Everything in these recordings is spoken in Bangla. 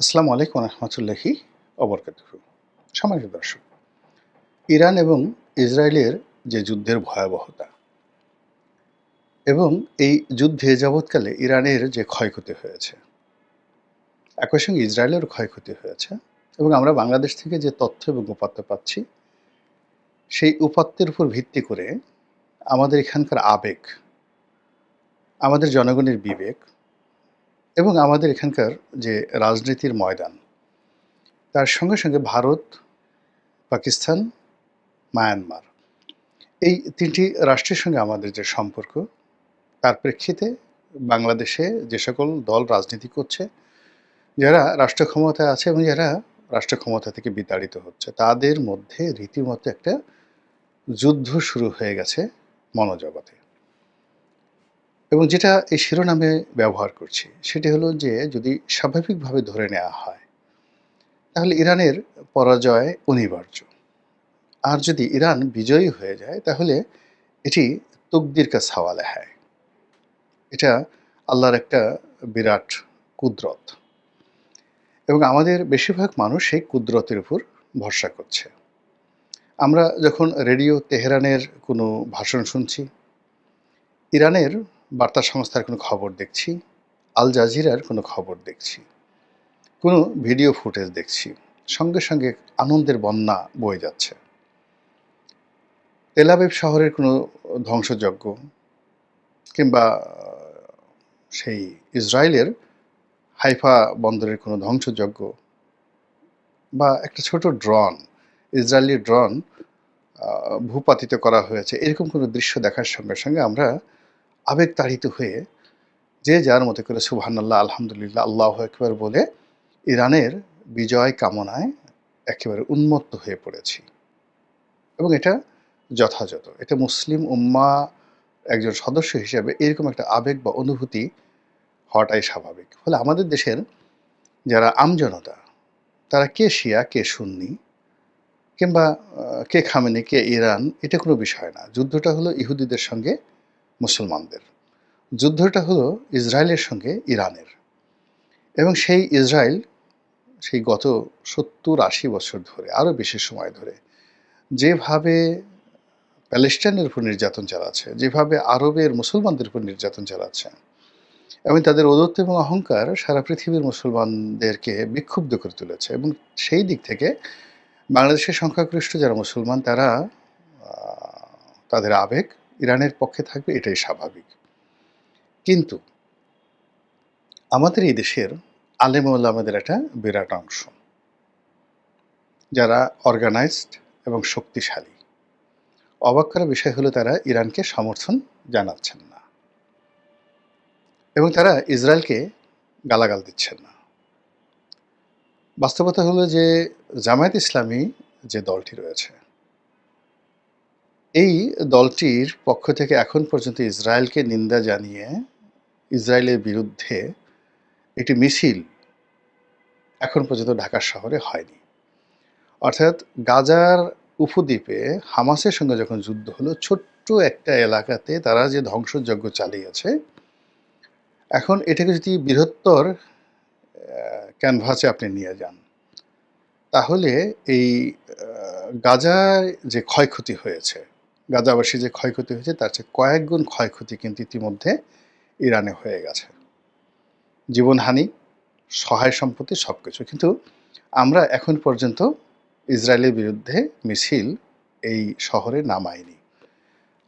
আসসালামু আলাইকুম রহমতুল্লাহি অবরকাত সম্মানিত দর্শক, ইরান এবং ইসরায়েলের যে যুদ্ধের ভয়াবহতা এবং এই যুদ্ধে যাবৎকালে ইরানের যে ক্ষয়ক্ষতি হয়েছে একই সঙ্গে ইসরায়েলের ক্ষয়ক্ষতি হয়েছে এবং আমরা বাংলাদেশ থেকে যে তথ্য এবং উপাত্ত পাচ্ছি, সেই উপাত্তের উপর ভিত্তি করে আমাদের এখানকার আবেগ, আমাদের জনগণের বিবেক এবং আমাদের এখানকার যে রাজনীতির ময়দান, তার সঙ্গে সঙ্গে ভারত, পাকিস্তান, মায়ানমার, এই তিনটি রাষ্ট্রের সঙ্গে আমাদের যে সম্পর্ক, তার প্রেক্ষিতে বাংলাদেশে যে সকল দল রাজনীতি করছে, যারা রাষ্ট্র ক্ষমতায় আছে এবং যারা রাষ্ট্র ক্ষমতা থেকে বিতাড়িত হচ্ছে, তাদের মধ্যে রীতিমতো একটা যুদ্ধ শুরু হয়ে গেছে মনোজগতে। এবং যেটা এই শিরোনামে ব্যবহার করছি, সেটি হলো যে যদি স্বাভাবিকভাবে ধরে নেওয়া হয়, তাহলে ইরানের পরাজয় অনিবার্য। আর যদি ইরান বিজয়ী হয়ে যায়, তাহলে এটি তকদির কা সওয়ালে হয়। এটা আল্লাহর একটা বিরাট কুদরত। এবং আমাদের বেশিরভাগ মানুষ সেই কুদরতের উপর ভরসা করছে। আমরা যখন রেডিও তেহরানের কোনো ভাষণ শুনছি, ইরানের বার্তা সংস্থার কোনো খবর দেখছি, আল জাজিরার কোনো খবর দেখছি, কোনো ভিডিও ফুটেজ দেখছি, সঙ্গে সঙ্গে আনন্দের বন্যা বয়ে যাচ্ছে। তেলাবেব শহরের কোনো ধ্বংসযজ্ঞ কিংবা সেই ইসরায়েলের হাইফা বন্দরের কোনো ধ্বংসযজ্ঞ বা একটা ছোট ড্রন, ইসরায়েলি ড্রন ভূপাতিত করা হয়েছে, এরকম কোনো দৃশ্য দেখার সঙ্গে সঙ্গে আমরা আবেগ তাড়িত হয়ে যে যার মতো করে সুবহানাল্লাহ, আলহামদুলিল্লাহ, আল্লাহ একবার বলে ইরানের বিজয় কামনায় একেবারে উন্মত্ত হয়ে পড়েছি। এবং এটা যথাযথ। এটা মুসলিম উম্মা একজন সদস্য হিসেবে এরকম একটা আবেগ বা অনুভূতি হওয়াটাই স্বাভাবিক। ফলে আমাদের দেশের যারা আমজনতা, তারা কে শিয়া, কে সুন্নি, কিংবা কে খামেনি, কে ইরান, এটা কোনো বিষয় না। যুদ্ধটা হলো ইহুদিদের সঙ্গে মুসলমানদের। যুদ্ধটা হলো ইসরায়েলের সঙ্গে ইরানের। এবং সেই ইসরায়েল, সেই গত সত্তর আশি বছর ধরে, আরও বেশি সময় ধরে, যেভাবে প্যালেস্টাইনের উপর নির্যাতন চালাচ্ছে, যেভাবে আরবের মুসলমানদের উপর নির্যাতন চালাচ্ছে, এবং তাদের অদত্ত এবং অহংকার সারা পৃথিবীর মুসলমানদেরকে বিক্ষুব্ধ করে তুলেছে। এবং সেই দিক থেকে বাংলাদেশের সংখ্যাগরিষ্ঠ যারা মুসলমান, তারা তাদের আবেগ ইরানের পক্ষে থাকবে, এটাই স্বাভাবিক। কিন্তু আমাদের এই দেশের আলেম আমাদের একটা বিরাট অংশ। যারা অর্গানাইজড এবং শক্তিশালী। অবাক করা বিষয় হলো তারা ইরানকে সমর্থন জানাচ্ছেন না। এবং তারা ইসরায়েলকে গালাগাল দিচ্ছেন না। বাস্তবতা হলো যে জামায়াত ইসলামী যে দলটি রয়েছে এই দলটির পক্ষ থেকে এখন পর্যন্ত ইসরায়েলকে নিন্দা জানিয়ে ইসরায়েলের বিরুদ্ধে একটি মিছিল এখন পর্যন্ত ঢাকা শহরে হয়নি। অর্থাৎ গাজার উপদ্বীপে হামাসের সঙ্গে যখন যুদ্ধ হলো, ছোট্ট একটা এলাকাতে তারা যে ধ্বংসযজ্ঞ চালিয়েছে, এখন এটাকে যদি বৃহত্তর ক্যানভাসে আপনি নিয়ে যান, তাহলে এই গাজায় যে ক্ষয়ক্ষতি হয়েছে গাজাবাসী যে ক্ষয়ক্ষতি হয়েছে, তার চেয়ে কয়েক গুণ ক্ষয়ক্ষতি কিন্তু ইতিমধ্যে ইরানে হয়ে গেছে। জীবনহানি, সহায় সম্পত্তি সব কিছু কিন্তু আমরা এখন পর্যন্ত ইসরায়েলের বিরুদ্ধে মিছিল এই শহরে নামায়নি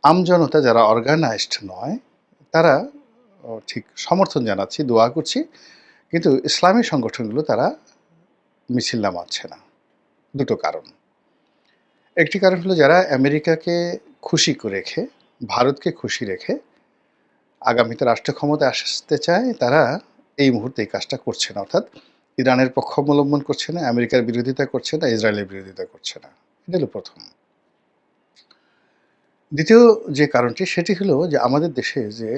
আমজনতা যারা অর্গানাইজড নয়, তারা ঠিক সমর্থন জানাচ্ছি, দোয়া করছি, কিন্তু ইসলামী সংগঠনগুলো তারা মিছিল নামাচ্ছে না। দুটো কারণ। একটি কারণ হলো যারা আমেরিকাকে খুশি রেখে, ভারতকে খুশি রেখে আগামীতে রাষ্ট্র ক্ষমতায় আসতে চায়, তারা এই মুহূর্তে এই কাজটা করছে না। অর্থাৎ ইরানের পক্ষ অবলম্বন করছে না, আমেরিকার বিরোধিতা করছে না, ইসরায়েলের বিরোধিতা করছে না। এটা হলো প্রথম। দ্বিতীয় যে কারণটি, সেটি হলো যে আমাদের দেশে যে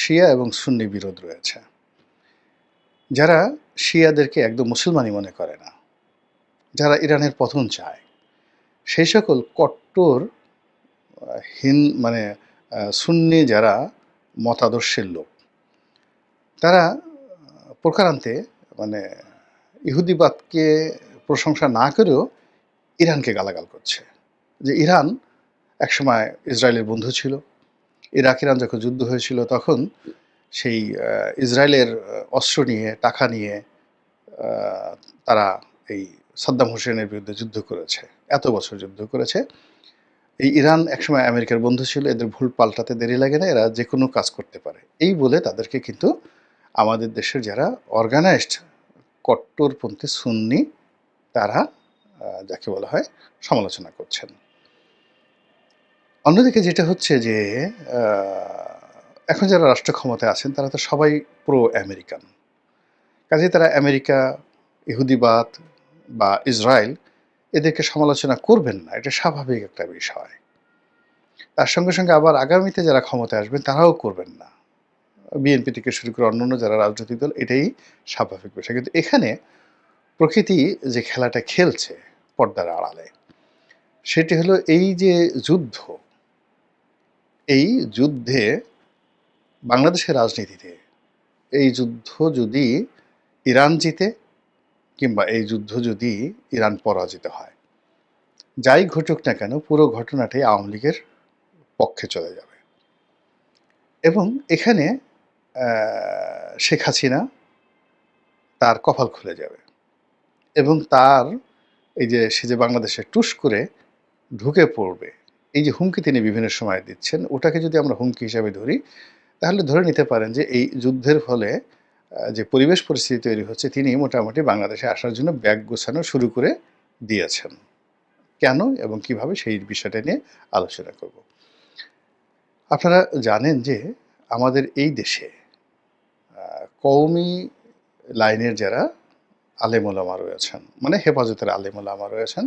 শিয়া এবং সুন্নি বিরোধ রয়েছে, যারা শিয়াদেরকে একদম মুসলমানই মনে করে না, যারা ইরানের পতন চায়। সেই সকল কট্টর হিন মানে সুন্নি যারা মতাদর্শের লোক, তারা প্রকারান্তে মানে ইহুদিবাদকে প্রশংসা না করেও ইরানকে গালাগাল করছে। যে ইরান একসময় ইসরায়েলের বন্ধু ছিল। ইরাক, ইরান যখন যুদ্ধ হয়েছিল তখন সেই ইসরায়েলের অস্ত্র নিয়ে, টাকা নিয়ে তারা এই সাদ্দাম হোসেনের বিরুদ্ধে যুদ্ধ করেছে। এত বছর যুদ্ধ করেছে। এই ইরান একসময় আমেরিকার বন্ধু ছিল, এদের ভুল পাল্টাতে দেরি লাগে না, এরা যে কোনো কাজ করতে পারে। এই বলে তাদেরকে কিন্তু আমাদের দেশের যারা অর্গানাইজড কট্টরপন্থী সুন্নি, তারা যাকে বলা হয়, সমালোচনা করছেন। অন্যদিকে যেটা হচ্ছে যে এখন যারা রাষ্ট্র ক্ষমতায় আছেন, তারা তো সবাই প্রো আমেরিকান কাজে তারা আমেরিকা ইহুদিবাদ বা ইসরায়েল এদেরকে সমালোচনা করবেন না, এটা স্বাভাবিক একটা বিষয়। তার সঙ্গে সঙ্গে আবার আগামীতে যারা ক্ষমতায় আসবেন, তারাও করবেন না। বিএনপি থেকে শুরু করে অন্যান্য যারা রাজনৈতিক দল, এটাই স্বাভাবিক বিষয়। কিন্তু এখানে প্রকৃতি যে খেলাটা খেলছে পর্দার আড়ালে, সেটি হলো এই যে যুদ্ধ, এই যুদ্ধে বাংলাদেশের রাজনীতিতে, এই যুদ্ধ যদি ইরান জিতে কিংবা এই যুদ্ধ যদি ইরান পরাজিত হয়, যাই ঘটুক না কেন, পুরো ঘটনাটি আওয়ামী লীগের পক্ষে চলে যাবে। এবং এখানে শেখ হাসিনা তার কপাল খুলে যাবে এবং তার এই যে, সে যে বাংলাদেশে টুস করে ঢুকে পড়বে, এই যে হুমকি তিনি বিভিন্ন সময় দিচ্ছেন, ওটাকে যদি আমরা হুমকি হিসাবে ধরি, তাহলে ধরে নিতে পারেন যে এই যুদ্ধের ফলে যে পরিবেশ পরিস্থিতি তৈরি হচ্ছে, তিনি মোটামুটি বাংলাদেশে আসার জন্য ব্যাগ গোছানো শুরু করে দিয়েছেন। কেন এবং কীভাবে সেই বিষয়টা নিয়ে আলোচনা করব। আপনারা জানেন যে আমাদের এই দেশে কওমি লাইনের যারা আলেমোলামা রয়েছেন মানে হেফাজতের আলেমোলামা রয়েছেন,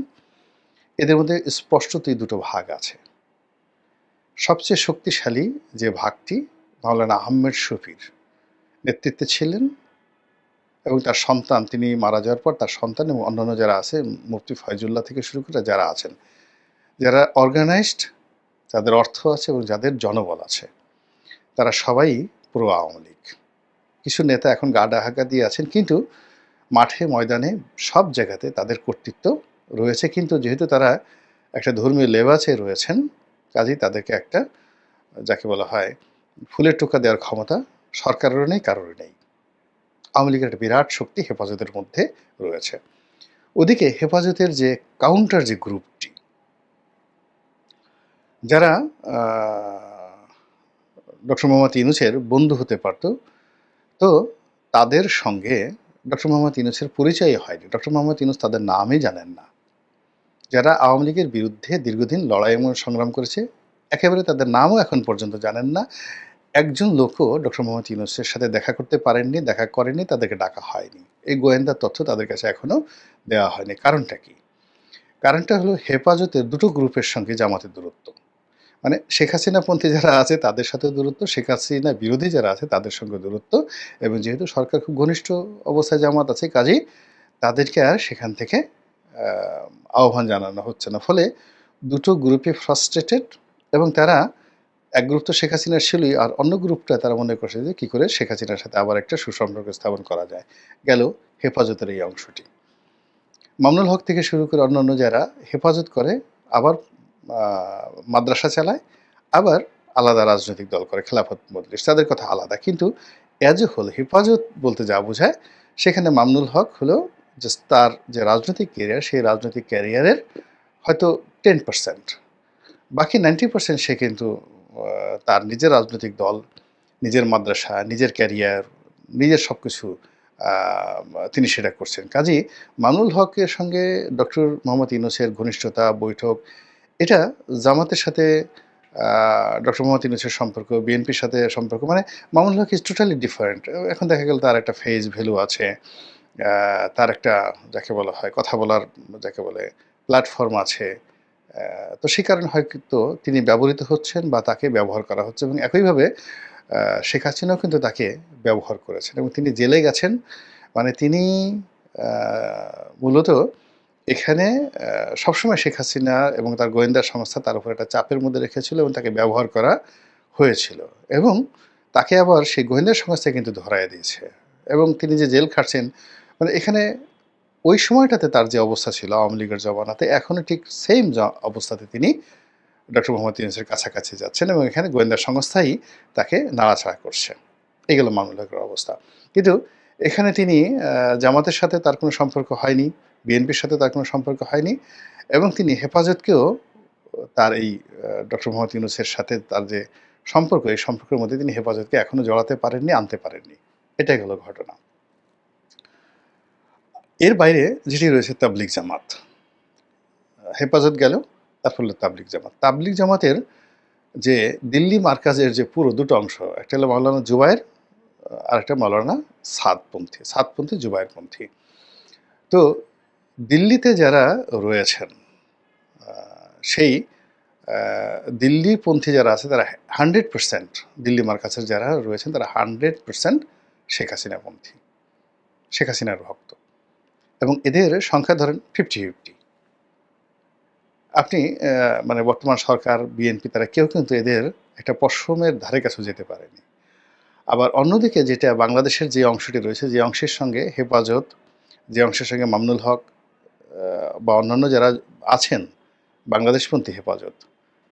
এদের মধ্যে স্পষ্টতই দুটো ভাগ আছে। সবচেয়ে শক্তিশালী যে ভাগটি মাওলানা আহমেদ শফির নেতৃত্বে ছিলেন এবং তার সন্তান, তিনি মারা যাওয়ার পর তার সন্তান এবং অন্যান্য যারা আছে, মুফতি ফয়জুল্লাহ থেকে শুরু করে যারা আছেন, যারা অর্গানাইজড যাদের অর্থ আছে এবং যাদের জনবল আছে, তারা সবাই পুরো আওয়ামী লীগ। কিছু নেতা এখন গা ডাহাকা দিয়ে আছেন, কিন্তু মাঠে, ময়দানে সব জায়গাতে তাদের কর্তৃত্ব রয়েছে, কিন্তু যেহেতু তারা একটা ধর্মীয় লেবাসে রয়েছেন, কাজেই তাদেরকে একটা, যাকে বলা হয় ফুলের টোকা দেওয়ার ক্ষমতা সরকারেরও নেই কারোর নেই। আওয়ামী লীগের একটা বিরাট শক্তি হেফাজতের মধ্যে রয়েছে। ওদিকে হেফাজতের যে কাউন্টার যে গ্রুপটি যারা ডক্টর মোহাম্মদ ইউনুসের বন্ধু হতে পারত, তো তাদের সঙ্গে ডক্টর মোহাম্মদ ইউনুসের পরিচয় হয়নি। ডক্টর মোহাম্মদ ইউনুস তাদের নামই জানেন না। যারা আওয়ামী লীগের বিরুদ্ধে দীর্ঘদিন লড়াই এবং সংগ্রাম করেছে, একেবারে তাদের নামও এখন পর্যন্ত জানেন না। একজন লোকও ডক্টর মোহাম্মদ ইউনুসের সাথে দেখা করতে পারেননি দেখা করেনি তাদেরকে ডাকা হয়নি। এই গোয়েন্দার তথ্য তাদের কাছে এখনও দেওয়া হয়নি। কারণটা কি? কারণটা হলো হেফাজতের দুটো গ্রুপের সঙ্গে জামাতের দূরত্ব। মানে শেখ হাসিনাপন্থী যারা আছে তাদের সাথে দূরত্ব শেখ হাসিনা বিরোধী যারা আছে তাদের সঙ্গে দূরত্ব এবং যেহেতু সরকার খুব ঘনিষ্ঠ অবস্থায় জামাত আছে কাজেই তাদেরকে আর সেখান থেকে আহ, আহ্বান জানানো হচ্ছে না। ফলে দুটো গ্রুপে ফ্রাস্ট্রেটেড এবং তারা এক গ্রুপ তো শেখ হাসিনার ছিলই, আর অন্য গ্রুপটা তারা মনে করছে যে কী করে শেখ হাসিনার সাথে আবার একটা সুসম্পর্ক স্থাপন করা যায়। গেল হেফাজতের এই অংশটি। মামনুল হক থেকে শুরু করে অন্যান্য যারা হেফাজত করে, আবার মাদ্রাসা চালায়, আবার আলাদা রাজনৈতিক দল করে, খেলাফত মজলিস, তাদের কথা আলাদা। কিন্তু অ্যাজ এ হোল হেফাজত বলতে যা বোঝায়, সেখানে মামনুল হক হলো যে তার যে রাজনৈতিক ক্যারিয়ার সেই রাজনৈতিক ক্যারিয়ারের হয়তো টেন পার্সেন্ট বাকি নাইনটি পার্সেন্ট সে কিন্তু তার নিজের রাজনৈতিক দল, নিজের মাদ্রাসা, নিজের ক্যারিয়ার নিজের সব কিছু তিনি সেটা করছেন। কাজেই মামুনুল হকের সঙ্গে ডক্টর মোহাম্মদ ইউনুসের ঘনিষ্ঠতা, বৈঠক, এটা জামাতের সাথে ডক্টর মোহাম্মদ ইউনুসের সম্পর্ক, বিএনপির সাথে সম্পর্ক মানে Mamunul Haque is totally different এখন দেখা গেল তার একটা ফেজ ভ্যালু আছে তার একটা, যাকে বলা হয়, কথা বলার, যাকে বলে প্ল্যাটফর্ম আছে। তো সে কারণে হয়তো তিনি ব্যবহৃত হচ্ছেন বা তাকে ব্যবহার করা হচ্ছে এবং একইভাবে শেখ হাসিনাও কিন্তু তাকে ব্যবহার করেছেন এবং তিনি জেলে গেছেন। মানে তিনি মূলত এখানে সবসময় শেখ হাসিনা এবং তার গোয়েন্দা সংস্থা তার উপর একটা চাপের মধ্যে রেখেছিল এবং তাকে ব্যবহার করা হয়েছিল এবং তাকে আবার সেই গোয়েন্দা সংস্থা কিন্তু ধরায় দিয়েছে এবং তিনি যে জেল খাটছেন মানে এখানে ওই সময়টাতে তার যে অবস্থা ছিল আওয়ামী লীগের জমানাতে এখনও ঠিক সেম অবস্থাতে তিনি ডক্টর মোহাম্মদ ইউনুসের কাছাকাছি যাচ্ছেন এবং এখানে গোয়েন্দা সংস্থাই তাকে নাড়াচাড়া করছে। এগুলো মামুল হকের অবস্থা। কিন্তু এখানে তিনি জামাতের সাথে তার কোনো সম্পর্ক হয়নি, বিএনপির সাথে তার কোনো সম্পর্ক হয়নি এবং তিনি হেফাজতকেও তার এই ডক্টর মোহাম্মদ ইউনুসের সাথে তার যে সম্পর্ক, এই সম্পর্কের মধ্যে তিনি হেফাজতকে এখনও জড়াতে পারেননি, আনতে পারেননি। এটাই হলো ঘটনা। এর বাইরে যেটি রয়েছে তাবলিক জামাত। হেফাজত গেল তারপর তাবলিক জামাত। তাবলিক জামাতের যে দিল্লি মার্কাজের যে পুরো দুটো অংশ, একটা হলো মাওলানা জুবায়ের, আর একটা মাওলানা সাদপন্থী সাদপন্থী জুবায়েরপন্থী তো দিল্লিতে যারা রয়েছেন সেই দিল্লিপন্থী যারা আছে, তারা হান্ড্রেড পার্সেন্ট দিল্লি মার্কাজের যারা রয়েছেন, তারা হান্ড্রেড পার্সেন্ট শেখ হাসিনাপন্থী শেখ হাসিনার ভক্ত। এবং এদের সংখ্যা ধরেন ফিফটি ফিফটি আপনি মানে বর্তমান সরকার বিএনপি তারা কেউ কিন্তু এদের একটা পশ্রমের ধারে কাছে যেতে পারেনি। আবার অন্যদিকে যেটা বাংলাদেশের যে অংশটি রয়েছে, যে অংশের সঙ্গে হেফাজত, যে অংশের সঙ্গে মামনুল হক বা অন্যান্য যারা আছেন, বাংলাদেশপন্থী হেফাজত